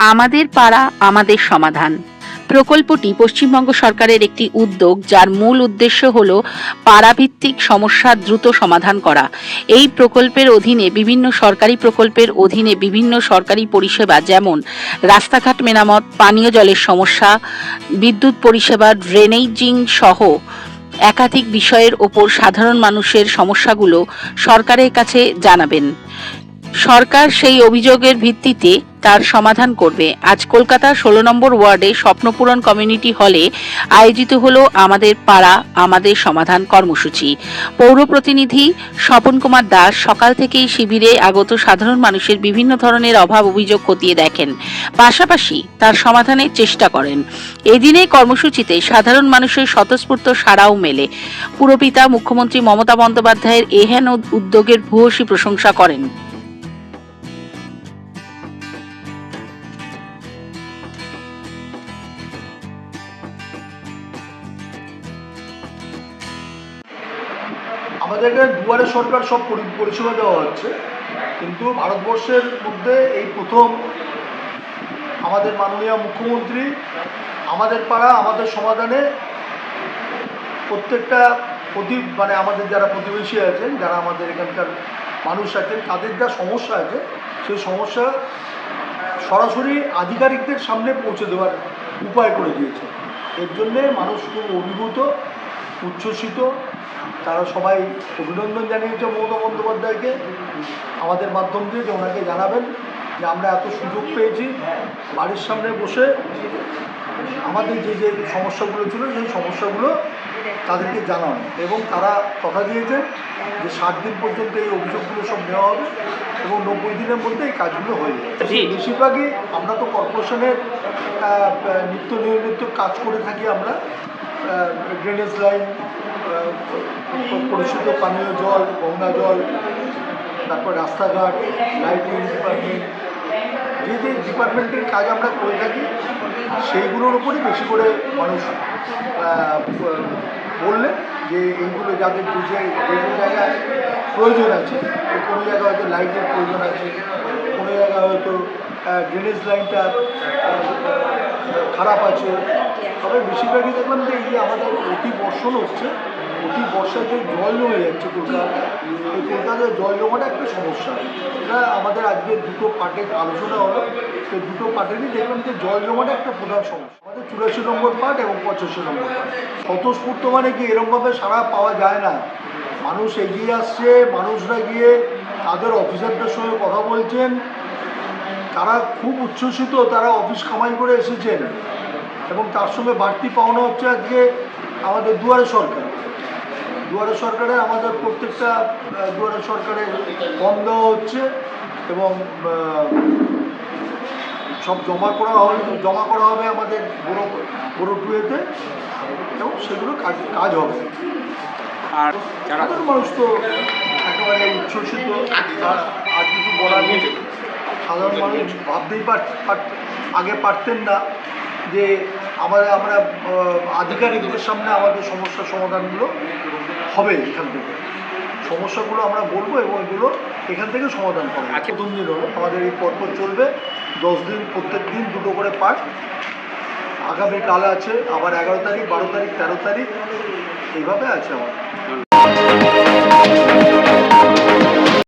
আমাদের পাড়া, আমাদের সমাধান। প্রকল্পটি পশ্চিমবঙ্গ সরকারের একটি উদ্যোগ, যার মূল উদ্দেশ্য হল পাড়াভিত্তিক সমস্যা দ্রুত সমাধান করা। এই প্রকল্পের অধীনে বিভিন্ন সরকারি প্রকল্পের অধীনে বিভিন্ন সরকারি পরিষেবা যেমন রাস্তাঘাট মেরামত, পানীয় জলের সমস্যা, বিদ্যুৎ পরিষেবা, ড্রেনেজিং সহ একাধিক বিষয়ের ওপর সাধারণ মানুষের সমস্যাগুলো সরকারের কাছে জানাবেন। সরকার সেই অভিযোগের ভিত্তিতে তার সমাধান করবে। আজ কলকাতা ষোলো নম্বর ওয়ার্ডে স্বপ্নপূরণ কমিউনিটি হলে আয়োজিত হল আমাদের পাড়া, আমাদের সমাধান কর্মসূচি। পৌর প্রতিনিধি স্বপন কুমার দাস সকাল থেকেই শিবিরে আগত সাধারণ মানুষের বিভিন্ন ধরনের অভাব অভিযোগ খতিয়ে দেখেন। পাশাপাশি তার সমাধানের চেষ্টা করেন। এদিনে কর্মসূচিতে সাধারণ মানুষের স্বতঃস্ফূর্ত সাড়াও মেলে। পুরপিতা মুখ্যমন্ত্রী মমতা বন্দ্যোপাধ্যায়ের এহেন উদ্যোগের ভূয়সী প্রশংসা করেন। আমাদের এখানে দুয়ারে সরকার সব পরিষেবা দেওয়া হচ্ছে, কিন্তু ভারতবর্ষের মধ্যে এই প্রথম আমাদের মাননীয় মুখ্যমন্ত্রী, আমাদের পাড়া, আমাদের সমাধানে প্রত্যেকটা প্রতি মানে আমাদের যারা প্রতিবেশী আছেন, যারা আমাদের এখানকার মানুষ আছেন, তাদের যা সমস্যা আছে, সেই সমস্যা সরাসরি আধিকারিকদের সামনে পৌঁছে দেওয়ার উপায় করে দিয়েছে। এর জন্যে মানুষ খুব অভিভূত, উচ্ছ্বসিত তারা সবাই অভিনন্দন জানিয়েছে মমতা বন্দ্যোপাধ্যায়কে আমাদের মাধ্যম দিয়ে যে ওনাকে জানাবেন যে আমরা এত সুযোগ পেয়েছি বাড়ির সামনে বসে। আমাদের যে যে সমস্যাগুলো ছিল সেই সমস্যাগুলো তাদেরকে জানানো এবং তারা কথা দিয়েছেন যে ষাট দিন পর্যন্ত এই অভিযোগগুলো সব নেওয়া হবে এবং নব্বই দিনের মধ্যে এই কাজগুলো হয়ে যাবে। বেশিরভাগই আমরা তো কর্পোরেশনের নিত্য নিয়মিত কাজ করে থাকি আমরা ড্রেনেজ লাইন পরিশুদ্ধ পানীয় জল, গঙ্গা জল, তারপর রাস্তাঘাট লাইটিং ডিপার্টমেন্ট যে যে ডিপার্টমেন্টের কাজ আমরা করে থাকি, সেইগুলোর উপরই বেশি করে মানুষ বললেন যে এইগুলো যাদের যে যে জায়গায় প্রয়োজন আছে কোনো জায়গায় হয়তো লাইটের প্রয়োজন আছে, কোনো জায়গায় হয়তো ড্রেনেজ লাইনটা খারাপ আছে। তবে বেশিরভাগই দেখলাম যে এই আমাদের অতি বর্ষণ হচ্ছে বর্ষায় যে জল জমে যাচ্ছে কলকাতা এই কলকাতায় জল জমাটা একটা সমস্যা। এটা আমাদের আজকে দুটো পার্টের আলোচনা হলো। তো দুটো পার্টেরই দেখলাম যে জল জমাটা একটা প্রধান সমস্যা। আমাদের চুরাশি নম্বর পার্ট এবং পঁচাশি নম্বর পার্ট। স্বতঃস্ফূর্ত মানে কি, এরকমভাবে সারা পাওয়া যায় না। মানুষ এগিয়ে আসছে, মানুষরা গিয়ে তাদের অফিসারদের সঙ্গে কথা বলছেন। তারা খুব উচ্ছ্বসিত, তারা অফিস কামাই করে এসেছেন। এবং তার সঙ্গে বাড়তি পাওনা হচ্ছে আজকে আমাদের দুয়ারে সরকার। দুয়ারে সরকারে আমাদের প্রত্যেকটা দুয়ারে সরকারে কম দেওয়া হচ্ছে এবং সব জমা করা হবে জমা করা হবে আমাদের বড় বড় টুয়েতে এবং সেগুলো কাজ কাজ হবে। আর যারা সাধারণ মানুষ তো একেবারে উচ্ছ্বসিত আর- কিছু বলার নেই। সাধারণ মানুষ ভাবতেই পার- আগে পারতেন না যে আমরা আমরা আধিকারিকদের সামনে আমাদের সমস্যার সমাধানগুলো হবে এখান থেকে। সমস্যাগুলো আমরা বলব এবং এগুলো এখান থেকে সমাধান করব আজকে- প্রথম দিন হলো আমাদের এই পর্ব চলবে। দশ দিন প্রত্যেক দিন দুটো করে পাঠ। আগামীকাল আছে আবার এগারো তারিখ বারো তারিখ তেরো তারিখ। এইভাবে আছে আমার